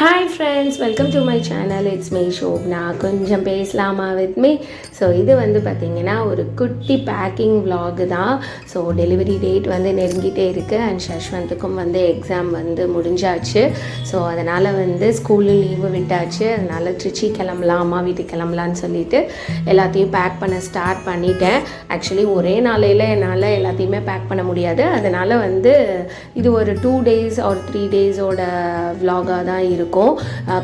Hi friends welcome to my channel it's my Shobna கொஞ்சம் பேசலாமா with me so இது வந்து பார்த்திங்கன்னா ஒரு குட்டி பேக்கிங் விலாகு தான் ஸோ டெலிவரி டேட் வந்து நெருங்கிட்டே இருக்குது அண்ட் ஷஷ்வந்துக்கும் வந்து எக்ஸாம் வந்து முடிஞ்சாச்சு. ஸோ அதனால் வந்து ஸ்கூலில் லீவு விட்டாச்சு. அதனால் திருச்சி கிளம்பலாம் அம்மா வீட்டுக்கு கிளம்பலான்னு சொல்லிட்டு எல்லாத்தையும் பேக் பண்ண ஸ்டார்ட் பண்ணிட்டேன். ஆக்சுவலி ஒரே நாளையில் என்னால் எல்லாத்தையுமே பேக் பண்ண முடியாது. அதனால் வந்து இது ஒரு டூ டேஸ் ஒரு த்ரீ டேஸோட விலாகாக தான் இருக்கும் இருக்கும்.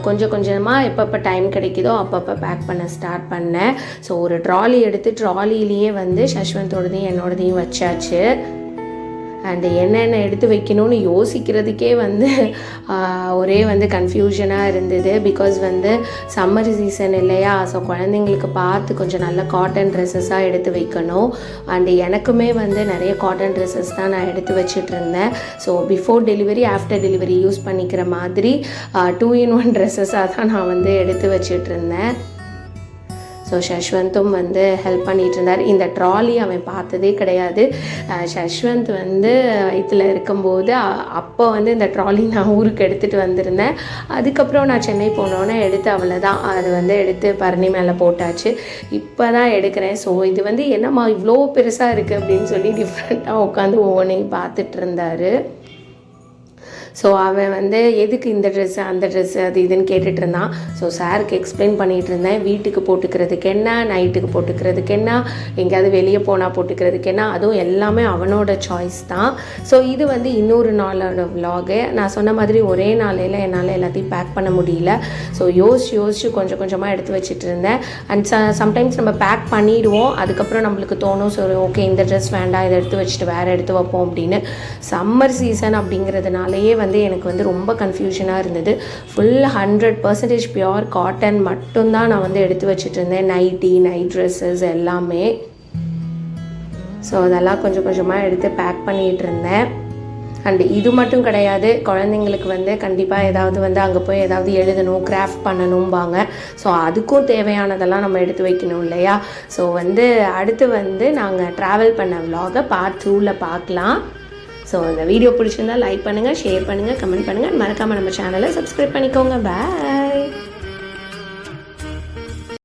கொஞ்சம் கொஞ்சமாக எப்பப்போ டைம் கிடைக்குதோ அப்பப்போ பேக் பண்ண ஸ்டார்ட் பண்ணேன். ஸோ ஒரு ட்ராலி எடுத்து ட்ராலிலேயே வந்து சஷ்வந்தோடதையும் என்னோடதையும் வச்சாச்சு. அண்டு என்னென்ன எடுத்து வைக்கணும்னு யோசிக்கிறதுக்கே வந்து ஒரே வந்து கன்ஃபியூஷனாக இருந்தது. பிகாஸ் வந்து சம்மர் சீசன் இல்லையா? ஸோ குழந்தைங்களுக்கு பார்த்து கொஞ்சம் நல்ல காட்டன் ட்ரெஸ்ஸஸாக எடுத்து வைக்கணும். அண்டு எனக்குமே வந்து நிறைய காட்டன் ட்ரெஸ்ஸஸ் தான் நான் எடுத்து வச்சிட்டு இருந்தேன் so before delivery after delivery use பண்ணிக்கிற மாதிரி டூ இன் ஒன் ட்ரெஸ்ஸஸாக தான் நான் வந்து எடுத்து வச்சிட்ருந்தேன். ஸோ சஷ்வந்தும் வந்து ஹெல்ப் பண்ணிட்டு இருந்தார் இந்த ட்ராலி அவன் பார்த்ததே கிடையாது. ஷஷ்வந்த் சஷ்வந்த் வந்து இதில் இருக்கும்போது அப்போ வந்து இந்த ட்ராலி நான் ஊருக்கு எடுத்துகிட்டு வந்திருந்தேன். அதுக்கப்புறம் நான் சென்னை போனோன்னே எடுத்து அவ்வளோதான் அது வந்து எடுத்து பரணி மேலே போட்டாச்சு. இப்போ தான் எடுக்கிறேன். ஸோ இது வந்து என்னம்மா இவ்வளோ பெருசாக இருக்குது அப்படின்னு சொல்லி டிஃப்ரெண்ட்டாக உட்காந்து ஒவ்வொன்றையும் பார்த்துட்டு இருந்தார். ஸோ அவன் வந்து எதுக்கு இந்த ட்ரெஸ்ஸு அந்த ட்ரெஸ்ஸு அது இதுன்னு கேட்டுட்டு இருந்தான் ஸோ சாருக்கு எக்ஸ்பிளைன் பண்ணிகிட்டு இருந்தேன் வீட்டுக்கு போட்டுக்கிறதுக்கு என்ன நைட்டுக்கு போட்டுக்கிறதுக்கு என்ன எங்கேயாவது வெளியே போனால் போட்டுக்கிறதுக்கு என்ன அதுவும் எல்லாமே அவனோட சாய்ஸ் தான். ஸோ இது வந்து இன்னொரு நாளோட விலாகு நான் சொன்ன மாதிரி ஒரே நாளையில் என்னால் எல்லாத்தையும் பேக் பண்ண முடியல. ஸோ யோசிச்சு யோசிச்சு கொஞ்சம் கொஞ்சமாக எடுத்து வச்சுட்டு இருந்தேன் அண்ட் ச சம்டைம்ஸ் நம்ம பேக் பண்ணிடுவோம். அதுக்கப்புறம் நம்மளுக்கு தோணும் சரி ஓகே இந்த ட்ரெஸ் வேண்டாம். இதை எடுத்து வச்சுட்டு வேறு எடுத்து வைப்போம். அப்படின்னு. சம்மர் சீசன் அப்படிங்கிறதுனாலயே வந்து எனக்கு வந்து ரொம்ப கன்ஃபியூஷனாக இருந்தது. Full hundred percentage pure cotton மட்டும்தான் நான் வந்து எடுத்து வச்சுட்டு இருந்தேன் நைட்டி நைட் ட்ரெஸ்ஸஸ் எல்லாமே. ஸோ அதெல்லாம் கொஞ்சம் கொஞ்சமாக எடுத்து பேக் பண்ணிகிட்டு இருந்தேன் அண்ட் இது மட்டும் கிடையாது குழந்தைங்களுக்கு வந்து கண்டிப்பாக ஏதாவது வந்து அங்கே போய் ஏதாவது எழுதணும் கிராஃப்ட் பண்ணணும்பாங்க. ஸோ அதுக்கும் தேவையானதெல்லாம் நம்ம எடுத்து வைக்கணும் இல்லையா? ஸோ வந்து அடுத்து வந்து நாங்கள் ட்ராவல் பண்ண விலாகை பார்ட் டூவில் பார்க்கலாம். ஸோ இந்த வீடியோ பிடிச்சிருந்தா லைக் பண்ணுங்கள் ஷேர் பண்ணுங்கள் கமெண்ட் பண்ணுங்கள் மறக்காமல் நம்ம சேனலை சப்ஸ்கிரைப் பண்ணிக்கோங்க. பாய்